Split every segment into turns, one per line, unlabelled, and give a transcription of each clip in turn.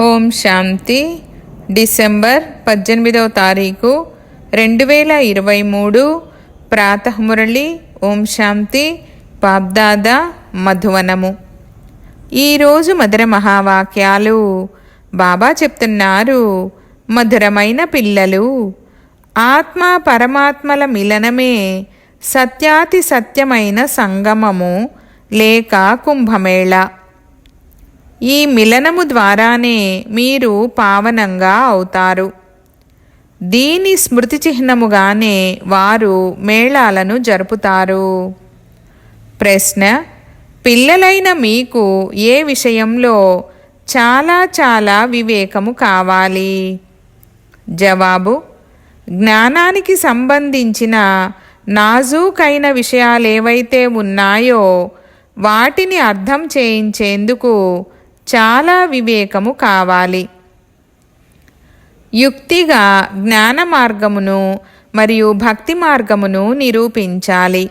ఓం శాంతి. December పద్దెనిమిదవ తారీఖు రెండు వేల ఇరవై మూడు. ప్రాతమురళి. ఓం శాంతి. పాబ్దాదా మధువనము. ఈరోజు మధుర మహావాక్యాలు. బాబా చెప్తున్నారు మధురమైన పిల్లలు ఆత్మ పరమాత్మల మిలనమే సత్యాతి సత్యమైన సంగమము లేక కుంభమేళ. ఈ మిలనము ద్వారానే మీరు పావనంగా అవుతారు. దీని స్మృతి చిహ్నముగానే వారు మేళాలను జరుపుతారు. ప్రశ్న పిల్లలైన మీకు ఏ విషయంలో చాలా చాలా వివేకము కావాలి? జవాబు జ్ఞానానికి సంబంధించిన నాజూకైన విషయాలేవైతే ఉన్నాయో వాటిని అర్థం చేయించేందుకు చాలా వివేకము కావాలి. యుక్తిగా జ్ఞాన మార్గమును మరియు భక్తి మార్గమును నిరూపించాలి.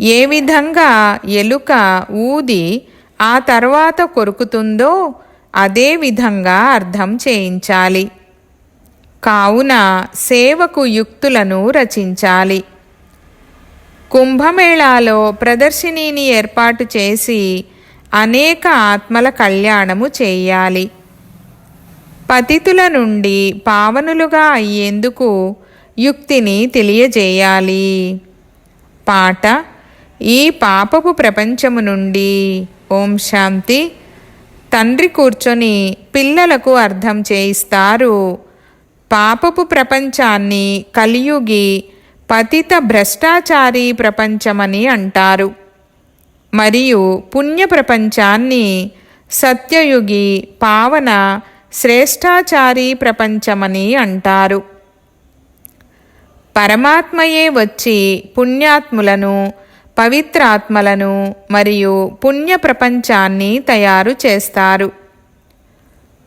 ఏ విధంగా ఎలుక ఊది ఆ తర్వాత కొరుకుతుందో అదే విధంగా అర్థం చేయించాలి. కావున సేవకు యుక్తులను రచించాలి. కుంభమేళాలో ప్రదర్శినిని ఏర్పాటు చేసి అనేక ఆత్మల కళ్యాణము చేయాలి. పతితుల నుండి పావనులుగా అయ్యేందుకు యుక్తిని తెలియజేయాలి. పాట ఈ పాపపు ప్రపంచము నుండి ఓం శాంతి. తండ్రి కూర్చొని పిల్లలకు అర్థం చేయిస్తారు. పాపపు ప్రపంచాన్ని కలియుగి పతిత భ్రష్టాచారి ప్రపంచమని అంటారు. మరియు పుణ్య ప్రపంచాన్ని సత్యయుగి పావన శ్రేష్టాచారి ప్రపంచమని అంటారు. పరమాత్మయే వచ్చి పుణ్యాత్ములను పవిత్రాత్మలను మరియు పుణ్య ప్రపంచాన్ని తయారు చేస్తారు.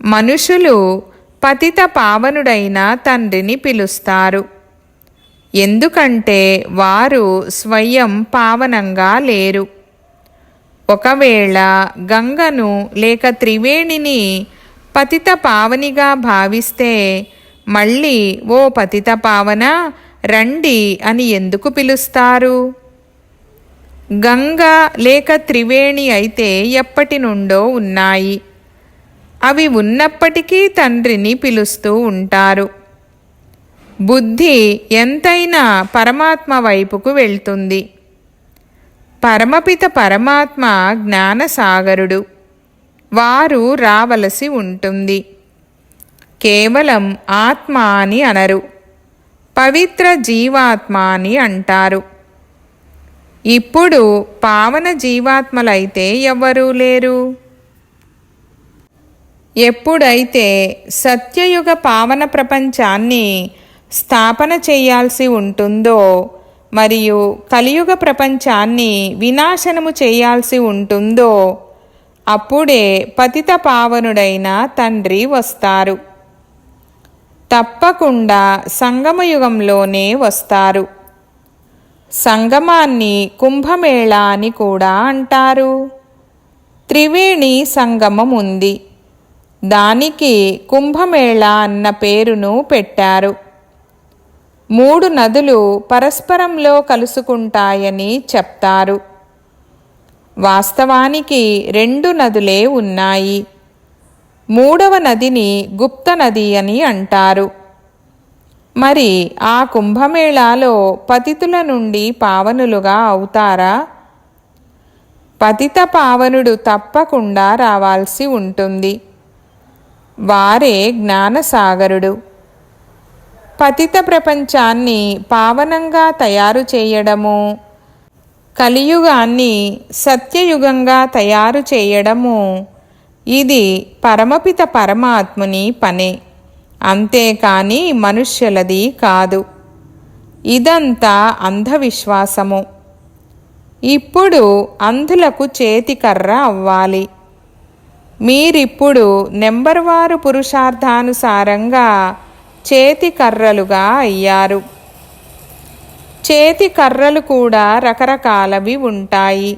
మనుషులు పతిత పావనుడైన తండ్రిని పిలుస్తారు. ఎందుకంటే వారు స్వయం పావనంగా లేరు. ఒకవేళ గంగను లేక త్రివేణిని పతిత పావనిగా భావిస్తే మళ్ళీ ఓ పతిత పావన రండి అని ఎందుకు పిలుస్తారు? గంగ లేక త్రివేణి అయితే ఎప్పటి నుండో ఉన్నాయి. అవి ఉన్నప్పటికీ తండ్రిని పిలుస్తూ ఉంటారు. బుద్ధి ఎంతైనా పరమాత్మ వైపుకు వెళ్తుంది. పరమపిత పరమాత్మ జ్ఞానసాగరుడు. వారు రావలసి ఉంటుంది. కేవలం ఆత్మ అని అనరు. పవిత్ర జీవాత్మ అని అంటారు. ఇప్పుడు పావన జీవాత్మలైతే ఎవ్వరూ లేరు. ఎప్పుడైతే సత్యయుగ పావన ప్రపంచాన్ని స్థాపన చేయాల్సి ఉంటుందో మరియు కలియుగ ప్రపంచాన్ని వినాశనము చేయాల్సి ఉంటుందో అప్పుడే పతిత పావనుడైన తండ్రి వస్తారు. తప్పకుండా సంగమయుగంలోనే వస్తారు. సంగమాన్ని కుంభమేళ అని కూడా అంటారు. త్రివేణి సంగమం ఉంది దానికి కుంభమేళ అన్న పేరును పెట్టారు. మూడు నదులు పరస్పరంలో కలుసుకుంటాయని చెప్తారు. వాస్తవానికి రెండు నదులే ఉన్నాయి. మూడవ నదిని గుప్త నది అని అంటారు. మరి ఆ కుంభమేళాలో పతితుల నుండి పావనులుగా అవుతారా? పతిత పావనుడు తప్పకుండా రావాల్సి ఉంటుంది. వారే జ్ఞానసాగరుడు. పతిత ప్రపంచాన్ని పావనంగా తయారు చేయడము కలియుగాన్ని సత్యయుగంగా తయారు చేయడము ఇది పరమపిత పరమాత్ముని పనే. అంతేకాని మనుష్యులది కాదు. ఇదంతా అంధవిశ్వాసము. ఇప్పుడు అంధులకు చేతికర్ర అవ్వాలి. మీరిప్పుడు నెంబర్ వారు పురుషార్థానుసారంగా చేతి కర్రలుగా అయ్యారు. చేతి కర్రలు కూడా రకరకాలవి ఉంటాయి.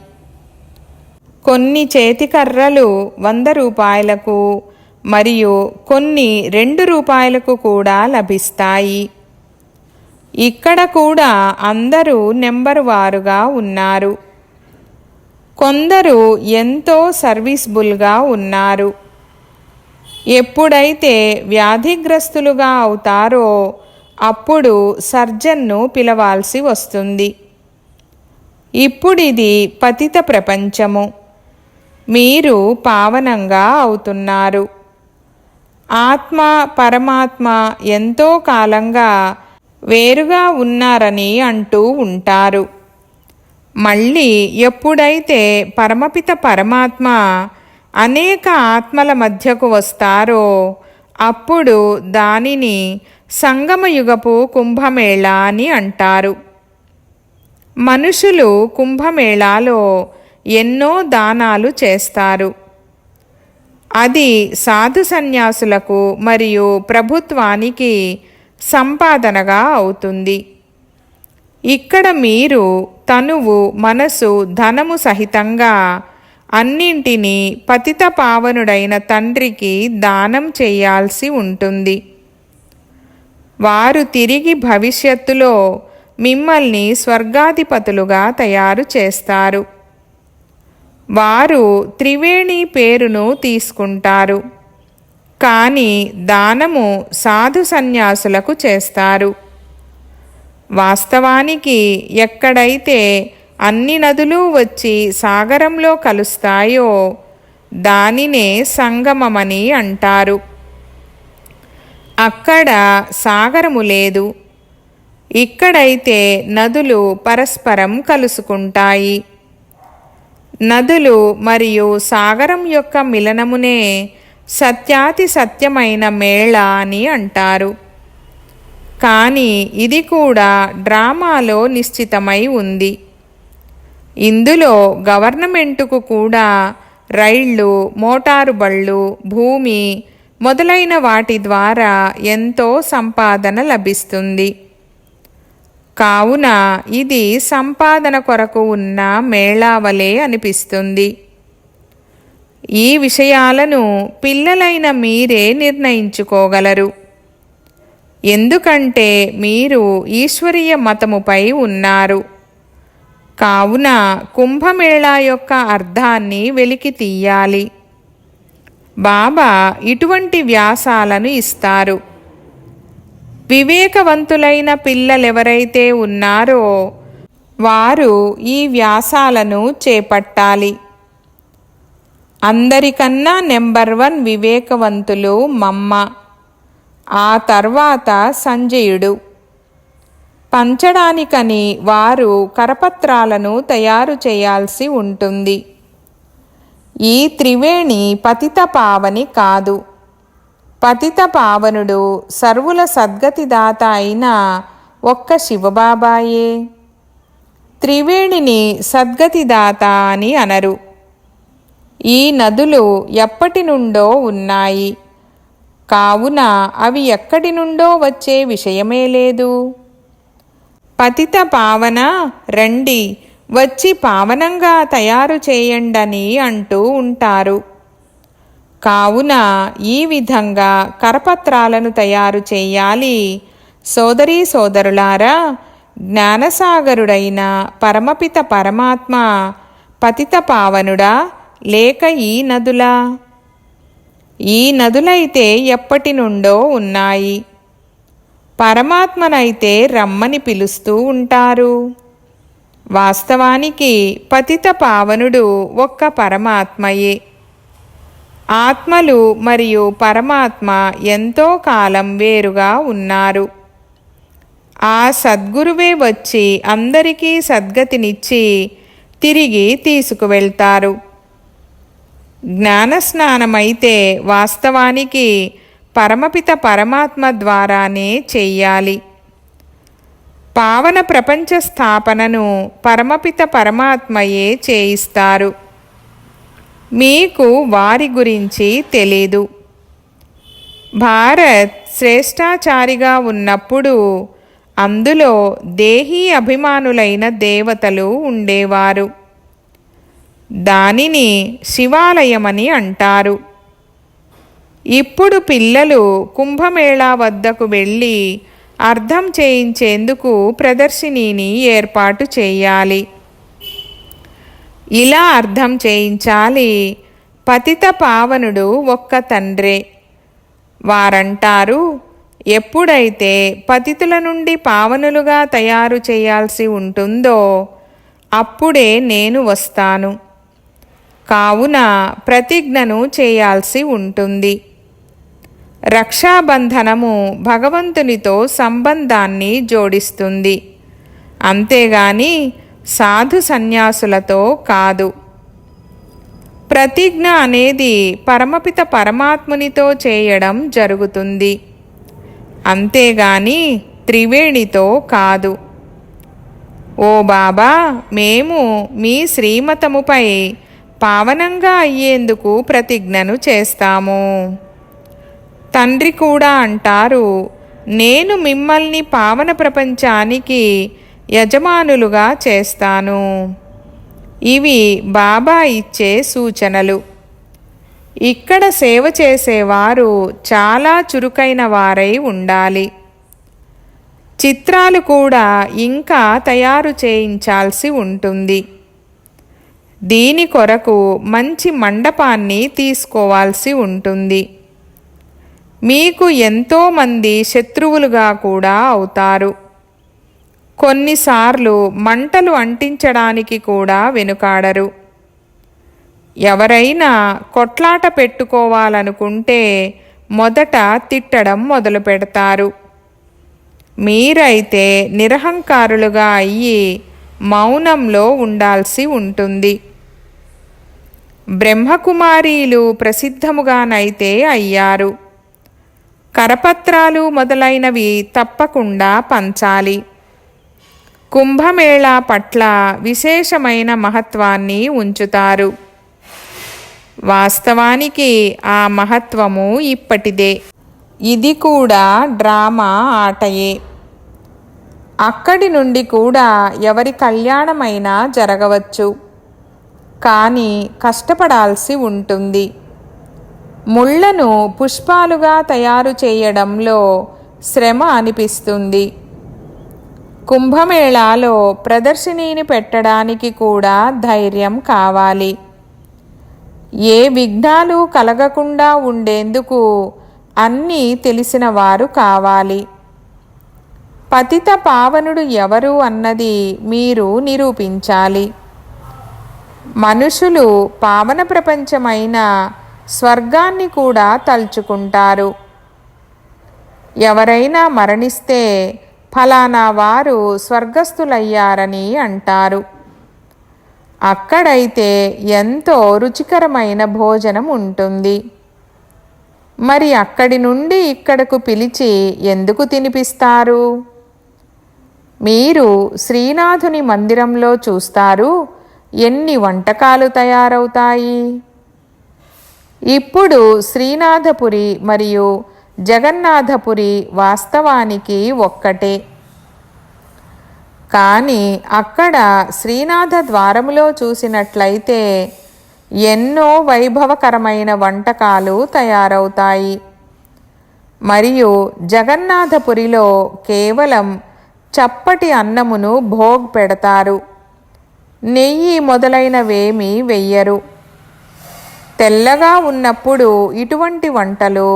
కొన్ని చేతి కర్రలు వంద రూపాయలకు మరియు కొన్ని రెండు రూపాయలకు కూడా లభిస్తాయి. ఇక్కడ కూడా అందరూ నెంబర్ వారుగా ఉన్నారు. కొందరు ఎంతో సర్వీస్బుల్గా ఉన్నారు. ఎప్పుడైతే వ్యాధిగ్రస్తులుగా అవుతారో అప్పుడు సర్జన్ను పిలవాల్సి వస్తుంది. ఇప్పుడిది పతిత ప్రపంచము. మీరు పావనంగా అవుతున్నారు. ఆత్మ పరమాత్మ ఎంతో కాలంగా వేరుగా ఉన్నారని అంటూ ఉంటారు. మళ్ళీ ఎప్పుడైతే పరమపిత పరమాత్మ అనేక ఆత్మల మధ్యకు వస్తారో అప్పుడు దానిని సంగమయుగపు కుంభమేళ అని అంటారు. మనుషులు కుంభమేళాలో ఎన్నో దానాలు చేస్తారు. అది సాధు సన్యాసులకు మరియు ప్రభుత్వానికి సంపాదనగా అవుతుంది. ఇక్కడ మీరు తనువు మనసు ధనము సహితంగా అన్నింటినీ పతిత పావనుడైన తండ్రికి దానం చేయాల్సి ఉంటుంది. వారు తిరిగి భవిష్యత్తులో మిమ్మల్ని స్వర్గాధిపతులుగా తయారు చేస్తారు. వారు త్రివేణి పేరును తీసుకుంటారు. కానీ దానము సాధు సన్యాసులకు చేస్తారు. వాస్తవానికి ఎక్కడైతే అన్ని నదులు వచ్చి సాగరంలో కలుస్తాయో దానినే సంగమమని అంటారు. అక్కడ సాగరము లేదు. ఇక్కడైతే నదులు పరస్పరం కలుసుకుంటాయి. నదులు మరియు సాగరం యొక్క మిలనమునే సత్యాతి సత్యమైన మేళ అని అంటారు. కానీ ఇది కూడా డ్రామాలో నిశ్చితమై ఉంది. ఇందులో గవర్నమెంటుకు కూడా రైళ్ళు మోటారు బళ్ళు భూమి మొదలైన వాటి ద్వారా ఎంతో సంపాదన లభిస్తుంది. కావున ఇది సంపాదన కొరకు ఉన్న మేళావలే అనిపిస్తుంది. ఈ విషయాలను పిల్లలైన మీరే నిర్ణయించుకోగలరు. ఎందుకంటే మీరు ఈశ్వరీయ మతముపై ఉన్నారు. కావున కుంభమేళా యొక్క అర్థాన్ని వెలికి తీయాలి. బాబా ఇటువంటి వ్యాసాలను ఇస్తారు. వివేకవంతులైన పిల్లలెవరైతే ఉన్నారో వారు ఈ వ్యాసాలను చేపట్టాలి. అందరికన్నా నెంబర్ వన్ వివేకవంతులు మమ్మ ఆ తర్వాత సంజయుడు. పంచడానికని వారు కరపత్రాలను తయారు చేయాల్సి ఉంటుంది. ఈ త్రివేణి పతిత పావని కాదు. పతిత పావనుడు సర్వుల సద్గతిదాత అయిన ఒక్క శివబాబాయే. త్రివేణిని సద్గతిదాత అని అనరు. ఈ నదులు ఎప్పటి నుండో ఉన్నాయి. కావున అవి ఎక్కడి నుండో వచ్చే విషయమే లేదు. పతిత పావన రండి వచ్చి పావనంగా తయారు చేయండని అంటూ ఉంటారు. కావున ఈ విధంగా కరపత్రాలను తయారు చేయాలి. సోదరీ సోదరులారా జ్ఞానసాగరుడైన పరమపిత పరమాత్మ పతిత పావనుడా లేక ఈ నదులా? ఈ నదులైతే ఎప్పటి నుండో ఉన్నాయి. పరమాత్మనైతే రమ్మని పిలుస్తూ ఉంటారు. వాస్తవానికి పతిత పావనుడు ఒక్క పరమాత్మయే. ఆత్మలు మరియు పరమాత్మ ఎంతో కాలం వేరుగా ఉన్నారు. ఆ సద్గురువే వచ్చి అందరికీ సద్గతినిచ్చి తిరిగి తీసుకువెళ్తారు. జ్ఞానస్నానమైతే వాస్తవానికి పరమపిత పరమాత్మ ద్వారానే చెయ్యాలి. పావన ప్రపంచ స్థాపనను పరమపిత పరమాత్మయే చేయిస్తారు. మీకు వారి గురించి తెలీదు. భారత్ శ్రేష్టాచారిగా ఉన్నప్పుడు అందులో దేహీ అభిమానులైన దేవతలు ఉండేవారు. దానిని శివాలయమని అంటారు. ఇప్పుడు పిల్లలు కుంభమేళా వద్దకు వెళ్ళి అర్థం చేయించేందుకు ప్రదర్శినిని ఏర్పాటు చేయాలి. ఇలా అర్థం చేయించాలి. పతిత పావనుడు ఒక్క తండ్రే. వారంటారు ఎప్పుడైతే పతితుల నుండి పావనులుగా తయారు చేయాల్సి ఉంటుందో అప్పుడే నేను వస్తాను. కావున ప్రతిజ్ఞను చేయాల్సి ఉంటుంది. రక్షాబంధనము భగవంతునితో సంబంధాన్ని జోడిస్తుంది. అంతేగాని సాధు సన్యాసులతో కాదు. ప్రతిజ్ఞ అనేది పరమపిత పరమాత్మునితో చేయడం జరుగుతుంది. అంతేగాని త్రివేణితో కాదు. ఓ బాబా మేము మీ శ్రీమతముపై పావనంగా అయ్యేందుకు ప్రతిజ్ఞను చేస్తాము. తండ్రి కూడా అంటారు నేను మిమ్మల్ని పావన ప్రపంచానికి యజమానులుగా చేస్తాను. ఇవి బాబా ఇచ్చే సూచనలు. ఇక్కడ సేవ చేసేవారు చాలా చురుకైన వారై ఉండాలి. చిత్రాలు కూడా ఇంకా తయారు చేయించాల్సి ఉంటుంది. దీని కొరకు మంచి మండపాన్ని తీసుకోవాల్సి ఉంటుంది. మీకు ఎంతోమంది శత్రువులుగా కూడా అవుతారు. కొన్నిసార్లు మంటలు అంటించడానికి కూడా వెనుకాడరు. ఎవరైనా కొట్లాట పెట్టుకోవాలనుకుంటే మొదట తిట్టడం మొదలు పెడతారు. మీరైతే నిరహంకారులుగా అయ్యి మౌనంలో ఉండాల్సి ఉంటుంది. బ్రహ్మకుమారీలు ప్రసిద్ధముగానైతే అయ్యారు. కరపత్రాలు మొదలైనవి తప్పకుండా పంచాలి. కుంభమేళా పట్ల విశేషమైన మహత్వాన్ని ఉంచుతారు. వాస్తవానికి ఆ మహత్వము ఇప్పటిదే. ఇది కూడా డ్రామా ఆటయే. అక్కడి నుండి కూడా ఎవరి కళ్యాణమైనా జరగవచ్చు. కానీ కష్టపడాల్సి ఉంటుంది. ముళ్ళను పుష్పాలుగా తయారు చేయడంలో శ్రమ అనిపిస్తుంది. కుంభమేళాలో ప్రదర్శనీని పెట్టడానికి కూడా ధైర్యం కావాలి. ఏ విఘ్నాలు కలగకుండా ఉండేందుకు అన్నీ తెలిసిన వారు కావాలి. పతిత పావనుడు ఎవరు అన్నది మీరు నిరూపించాలి. మనుషులు పావన ప్రపంచమైన స్వర్గాన్ని కూడా తలుచుకుంటారు. ఎవరైనా మరణిస్తే ఫలానా వారు స్వర్గస్థులయ్యారని అంటారు. అక్కడైతే ఎంతో రుచికరమైన భోజనం ఉంటుంది. మరి అక్కడి నుండి ఇక్కడకు పిలిచి ఎందుకు తినిపిస్తారు? మీరు శ్రీనాథుని మందిరంలో చూస్తారు ఎన్ని వంటకాలు తయారవుతాయి? ఇప్పుడు శ్రీనాథపురి మరియు జగన్నాథపురి వాస్తవానికి ఒక్కటే. కానీ అక్కడ శ్రీనాథ ద్వారములో చూసినట్లయితే ఎన్నో వైభవకరమైన వంటకాలు తయారవుతాయి. మరియు జగన్నాథపురిలో కేవలం చప్పటి అన్నమును భోగ్ పెడతారు. నెయ్యి మొదలైనవేమీ వెయ్యరు. తెల్లగా ఉన్నప్పుడు ఇటువంటి వంటలు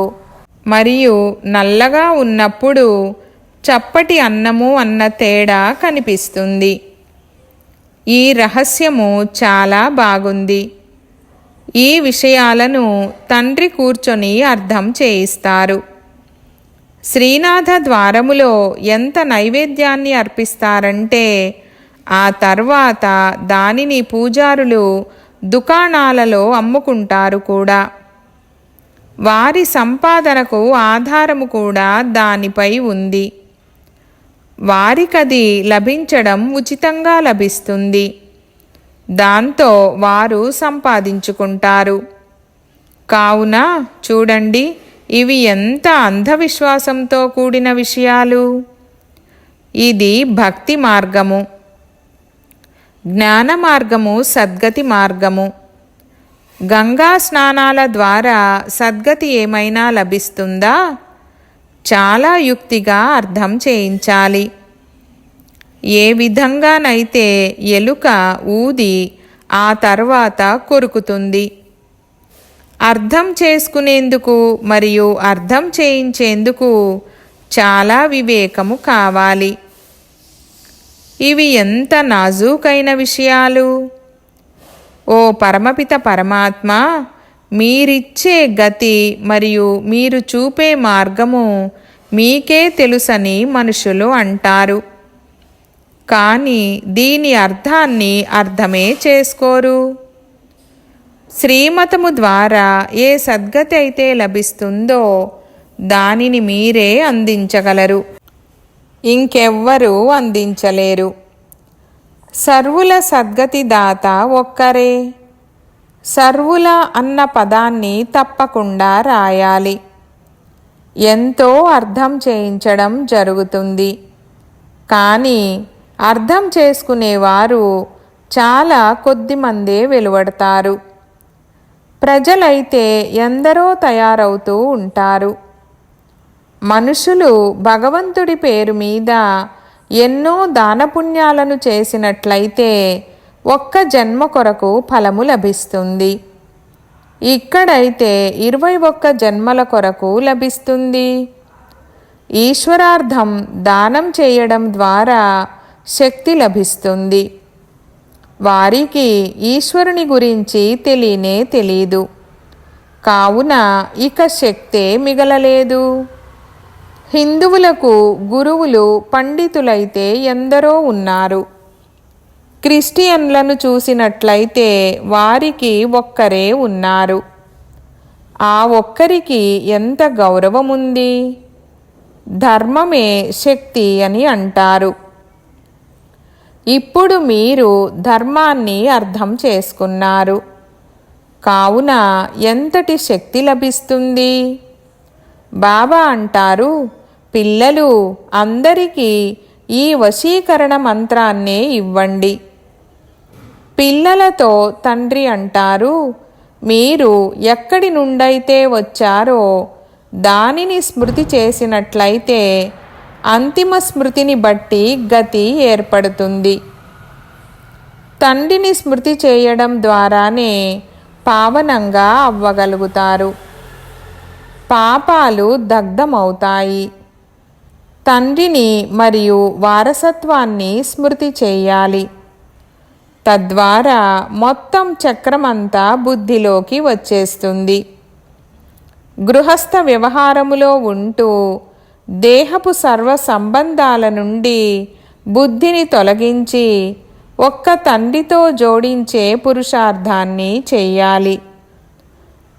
మరియు నల్లగా ఉన్నప్పుడు చప్పటి అన్నము అన్న తేడా కనిపిస్తుంది. ఈ రహస్యము చాలా బాగుంది. ఈ విషయాలను తండ్రి కూర్చొని అర్థం చేయిస్తారు. శ్రీనాథ ద్వారములో ఎంత నైవేద్యాన్ని అర్పిస్తారంటే ఆ తర్వాత దానిని పూజారులు దుకాణాలలో అమ్ముకుంటారు కూడా. వారి సంపాదనకు ఆధారము కూడా దానిపై ఉంది. వారికది లభించడం ఉచితంగా లభిస్తుంది. దాంతో వారు సంపాదించుకుంటారు. కావున చూడండి ఇవి ఎంత అంధవిశ్వాసంతో కూడిన విషయాలు. ఇది భక్తి మార్గము. జ్ఞాన మార్గము సద్గతి మార్గము. గంగా స్నానాల ద్వారా సద్గతి ఏమైనా లభిస్తుందా? చాలా యుక్తిగా అర్థం చేయించాలి. ఏ విధంగానైతే ఎలుక ఊది ఆ తర్వాత కొరుకుతుంది. అర్థం చేసుకునేందుకు మరియు అర్థం చేయించేందుకు చాలా వివేకము కావాలి. ఇవి ఎంత నాజూకైన విషయాలు? ఓ పరమపిత పరమాత్మ మీరిచ్చే గతి మరియు మీరు చూపే మార్గము మీకే తెలుసని మనుషులు అంటారు. కానీ దీని అర్థాన్ని అర్థమే చేసుకోరు. శ్రీమతము ద్వారా ఏ సద్గతి అయితే లభిస్తుందో దానిని మీరే అందించగలరు. ఇంకెవ్వరూ అందించలేరు. సర్వుల సద్గతి దాత ఒక్కరే. సర్వుల అన్న పదాన్ని తప్పకుండా రాయాలి. ఎంతో అర్థం చేయించడం జరుగుతుంది. కానీ అర్థం చేసుకునేవారు చాలా కొద్దిమందే వెలువడతారు. ప్రజలైతే ఎందరో తయారవుతూ ఉంటారు. మనుషులు భగవంతుడి పేరు మీద ఎన్నో దానపుణ్యాలను చేసినట్లయితే ఒక్క జన్మ కొరకు ఫలము లభిస్తుంది. ఇక్కడైతే ఇరవై ఒక్క జన్మల కొరకు లభిస్తుంది. ఈశ్వరార్థం దానం చేయడం ద్వారా శక్తి లభిస్తుంది. వారికి ఈశ్వరుని గురించి తెలియనే తెలీదు. కావున ఇక శక్తే మిగలలేదు. హిందువులకు గురువులు పండితులైతే ఎందరో ఉన్నారు. క్రిస్టియన్లను చూసినట్లయితే వారికి ఒక్కరే ఉన్నారు. ఆ ఒక్కరికి ఎంత గౌరవముంది? ధర్మమే శక్తి అని అంటారు. ఇప్పుడు మీరు ధర్మాన్ని అర్థం చేసుకున్నారు. కావున ఎంతటి శక్తి లభిస్తుంది? బాబా అంటారు పిల్లలు అందరికీ ఈ వశీకరణ మంత్రాన్నే ఇవ్వండి. పిల్లలతో తండ్రి అంటారు మీరు ఎక్కడి నుండైతే వచ్చారో దానిని స్మృతి చేసినట్లయితే అంతిమ స్మృతిని బట్టి గతి ఏర్పడుతుంది. తండ్రిని స్మృతి చేయడం ద్వారానే పావనంగా అవ్వగలుగుతారు. పాపాలు దగ్ధమవుతాయి. తండ్రిని మరియు వారసత్వాన్ని స్మృతి చేయాలి. తద్వారా మొత్తం చక్రమంతా బుద్ధిలోకి వచ్చేస్తుంది. గృహస్థ వ్యవహారములో ఉంటూ దేహపు సర్వ సంబంధాల నుండి బుద్ధిని తొలగించి ఒక్క తండ్రితో జోడించే పురుషార్థాన్ని చెయ్యాలి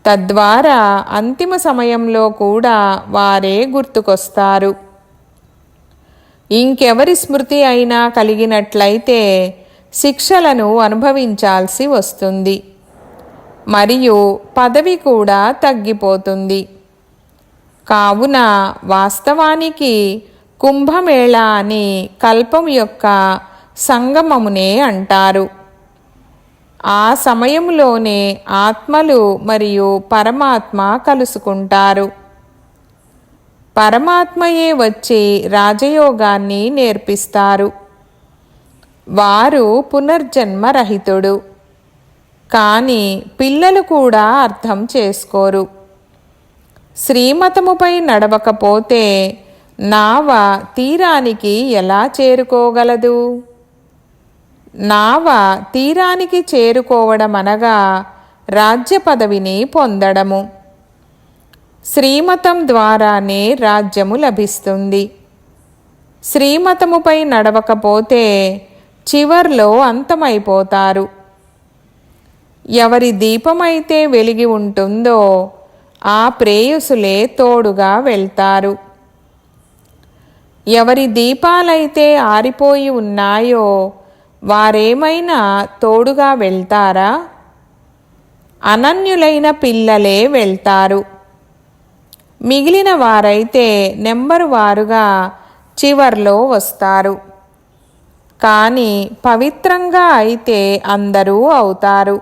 తద్వారా అంతిమ సమయంలో కూడా వారే గుర్తుకొస్తారు. ఇంకెవరి స్మృతి అయినా కలిగినట్లయితే శిక్షలను అనుభవించాల్సి వస్తుంది. మరియు పదవి కూడా తగ్గిపోతుంది. కావున వాస్తవానికి కుంభమేళ అని కల్పం యొక్క సంగమమునే అంటారు. ఆ సమయంలోనే ఆత్మలు మరియు పరమాత్మ కలుసుకుంటారు. పరమాత్మయే వచ్చి రాజయోగాన్ని నేర్పిస్తారు. వారు పునర్జన్మ రహితుడు కానీ పిల్లలు కూడా అర్థం చేసుకోరు. శ్రీమతముపై నడవకపోతే నావ తీరానికి ఎలా చేరుకోగలదు? నావ తీరానికి చేరుకోవడం అనగా రాజ్య పదవిని పొందడము. శ్రీమతం ద్వారానే రాజ్యము లభిస్తుంది. శ్రీమతముపై నడవకపోతే చివర్లో అంతమైపోతారు. ఎవరి దీపమైతే వెలిగి ఉంటుందో ఆ ప్రేయసులే తోడుగా వెళ్తారు. ఎవరి దీపాలైతే ఆరిపోయి ఉన్నాయో వారేమైనా తోడుగా వెళ్తారా? అనన్యులైన పిల్లలే వెళ్తారు. మిగిలిన వారైతే నెంబరు వారుగా చివర్లో వస్తారు. కానీ పవిత్రంగా అయితే అందరూ అవుతారు.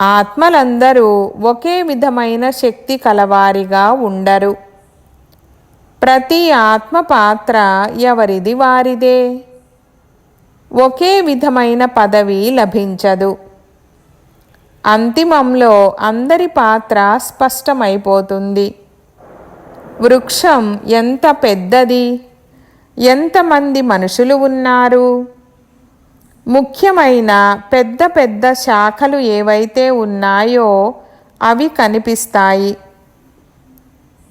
ఆత్మలందరూ ఒకే విధమైన శక్తి కలవారిగా ఉండరు. ప్రతి ఆత్మ పాత్ర ఎవరిది వారిదే? ఒకే విధమైన పదవి లభించదు. అంతిమంలో అందరి పాత్ర స్పష్టమైపోతుంది. వృక్షం ఎంత పెద్దది? ఎంతమంది మనుషులు ఉన్నారు? ముఖ్యమైన పెద్ద పెద్ద శాఖలు ఏవైతే ఉన్నాయో అవి కనిపిస్తాయి.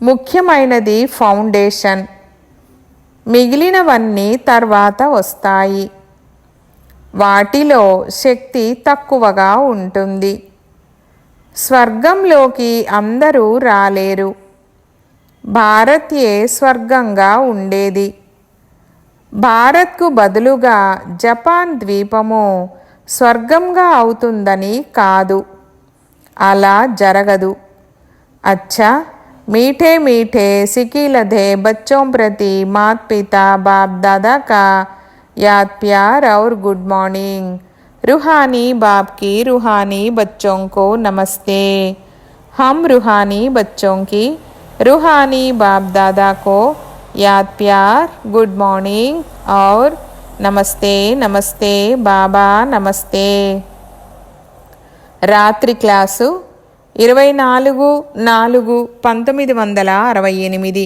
ముఖ్యమైనది ఫౌండేషన్. మిగిలినవన్నీ తర్వాత వస్తాయి. వాటిలో శక్తి తక్కువగా ఉంటుంది స్వర్గంలోకి అందరూ రాలేరు భారత్యే స్వర్గంగా ఉండేది భారత్కు బదులుగా జపాన్ ద్వీపము స్వర్గంగా అవుతుందని కాదు అలా జరగదు అచ్చా मीठे मीठे सिकीलधे बच्चों प्रति मात पिता बाप दादा का याद प्यार और गुड मॉर्निंग रूहानी बाप की रूहानी बच्चों को नमस्ते हम रूहानी बच्चों की रूहानी बाप दादा को याद प्यार गुड मॉर्निंग और नमस्ते नमस्ते बाबा नमस्ते రాత్రి క్లాసు ఇరవై నాలుగు నాలుగు పంతొమ్మిది వందల అరవై ఎనిమిది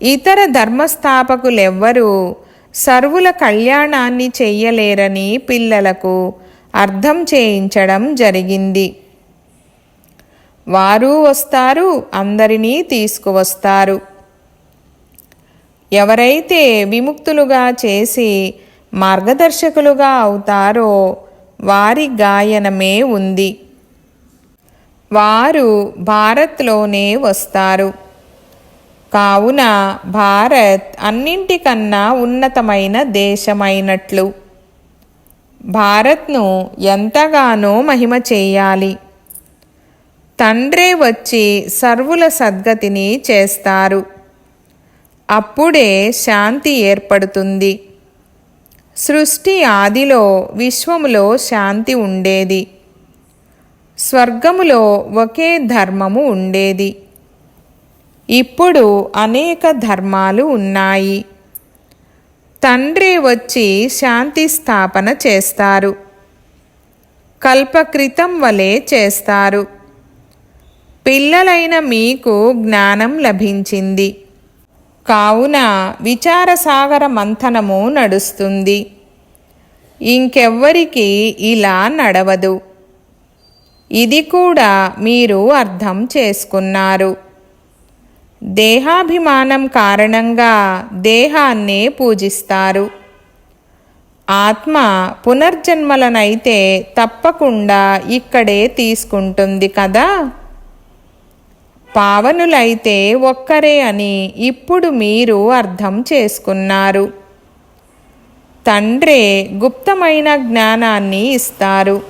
ఇతర ధర్మస్థాపకులెవ్వరూ సర్వుల కళ్యాణాన్ని చెయ్యలేరని పిల్లలకు అర్థం చేయించడం జరిగింది. వారు వస్తారు అందరినీ తీసుకువస్తారు. ఎవరైతే విముక్తులుగా చేసి మార్గదర్శకులుగా అవుతారో వారి గాయనమే ఉంది. వారు భారత్లోనే వస్తారు. కావున భారత్ అన్నింటికన్నా ఉన్నతమైన దేశమైనట్లు. భారత్ను ఎంతగానో మహిమ చేయాలి. తండ్రే వచ్చి సర్వుల సద్గతిని చేస్తారు. అప్పుడే శాంతి ఏర్పడుతుంది. సృష్టి ఆదిలో విశ్వములో శాంతి ఉండేది. స్వర్గములో ఒకే ధర్మము ఉండేది. ఇప్పుడు అనేక ధర్మాలు ఉన్నాయి. తండ్రి వచ్చి శాంతి స్థాపన చేస్తారు. కల్పకృతం వలె చేస్తారు. పిల్లలైన మీకు జ్ఞానం లభించింది. కావున విచారసాగర మంథనము నడుస్తుంది. ఇంకెవ్వరికి ఇలా నడవదు. ఇది కూడా మీరు అర్థం చేసుకున్నారు. దేహాభిమానం కారణంగా దేహాన్నే పూజిస్తారు. ఆత్మ పునర్జన్మలనైతే తప్పకుండా ఇక్కడే తీసుకుంటుంది కదా? పావనులైతే ఒక్కరే అని ఇప్పుడు మీరు అర్థం చేసుకున్నారు. తండ్రే గుప్తమైన జ్ఞానాన్ని ఇస్తారు.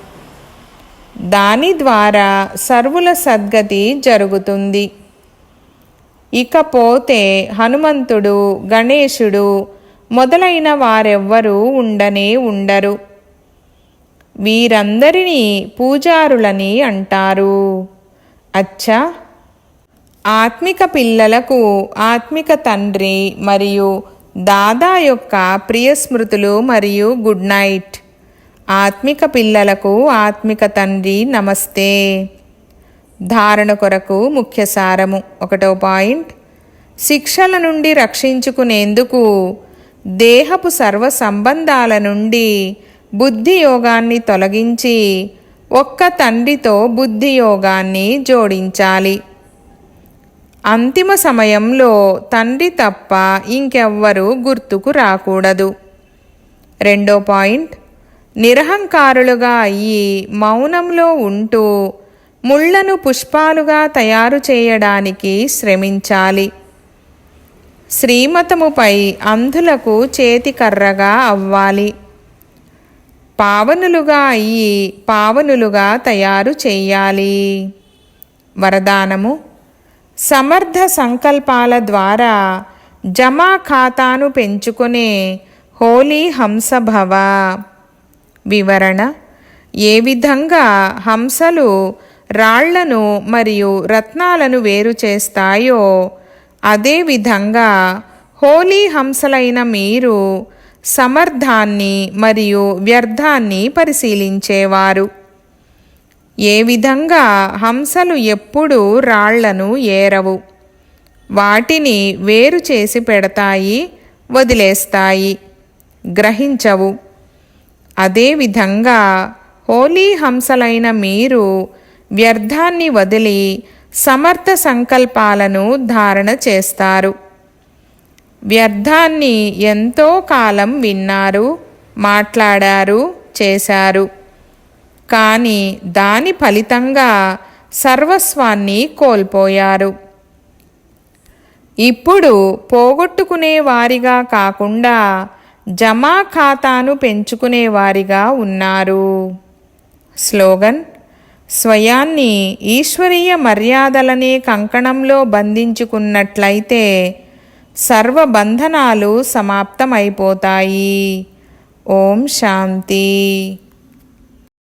దాని ద్వారా సర్వుల సద్గతి జరుగుతుంది. ఇకపోతే హనుమంతుడు గణేశుడు మొదలైన వారెవ్వరూ ఉండనే ఉండరు. వీరందరినీ పూజారులని అంటారు. అచ్చా! ఆత్మిక పిల్లలకు ఆత్మిక తండ్రి మరియు దాదా యొక్క ప్రియ స్మృతులు మరియు గుడ్ నైట్. ఆత్మిక పిల్లలకు ఆత్మిక తండ్రి నమస్తే. ధారణ కొరకు ముఖ్య సారము. ఒకటో పాయింట్. శిక్షల నుండి రక్షించుకునేందుకు దేహపు సర్వ సంబంధాల నుండి బుద్ధి యోగాన్ని తొలగించి ఒక్క తండ్రితో బుద్ధి యోగాన్ని జోడించాలి. అంతిమ సమయంలో తండ్రి తప్ప ఇంకెవ్వరూ గుర్తుకు రాకూడదు. రెండో పాయింట్. నిరహంకారులుగా అయ్యి మౌనంలో ఉంటూ ముళ్ళను పుష్పాలుగా తయారు చేయడానికి శ్రమించాలి. శ్రీమతముపై అంధులకు చేతికర్రగా అవ్వాలి. పావనులుగా అయ్యి పావనులుగా తయారు చేయాలి. వరదానము సమర్థ సంకల్పాల ద్వారా జమా ఖాతాను పెంచుకునే హోలీ హంసభవ. వివరణ ఏ విధంగా హంసలు రాళ్ళను మరియు రత్నాలను వేరు చేస్తాయో అదేవిధంగా హోలీ హంసలైన మీరు సమర్థాన్ని మరియు వ్యర్థాన్ని పరిశీలించేవారు. ఏ విధంగా హంసలు ఎప్పుడూ రాళ్ళను ఏరవు వాటిని వేరు చేసి పెడతాయి వదిలేస్తాయి గ్రహించవు. అదేవిధంగా హోలీ హంసలైన మీరు వ్యర్థాన్ని వదిలి సమర్థ సంకల్పాలను ధారణ చేస్తారు. వ్యర్థాన్ని ఎంతో కాలం విన్నారు మాట్లాడారు చేశారు. కానీ దాని ఫలితంగా సర్వస్వాన్ని కోల్పోయారు. ఇప్పుడు పోగొట్టుకునే వారిగా కాకుండా జమా ఖాతాను పెంచుకునేవారిగా ఉన్నారు. స్లోగన్ స్వయాన్ని ఈశ్వరీయ మర్యాదలనే కంకణంలో బంధించుకున్నట్లయితే సర్వ బంధనాలు సమాప్తమైపోతాయి. ఓం శాంతి.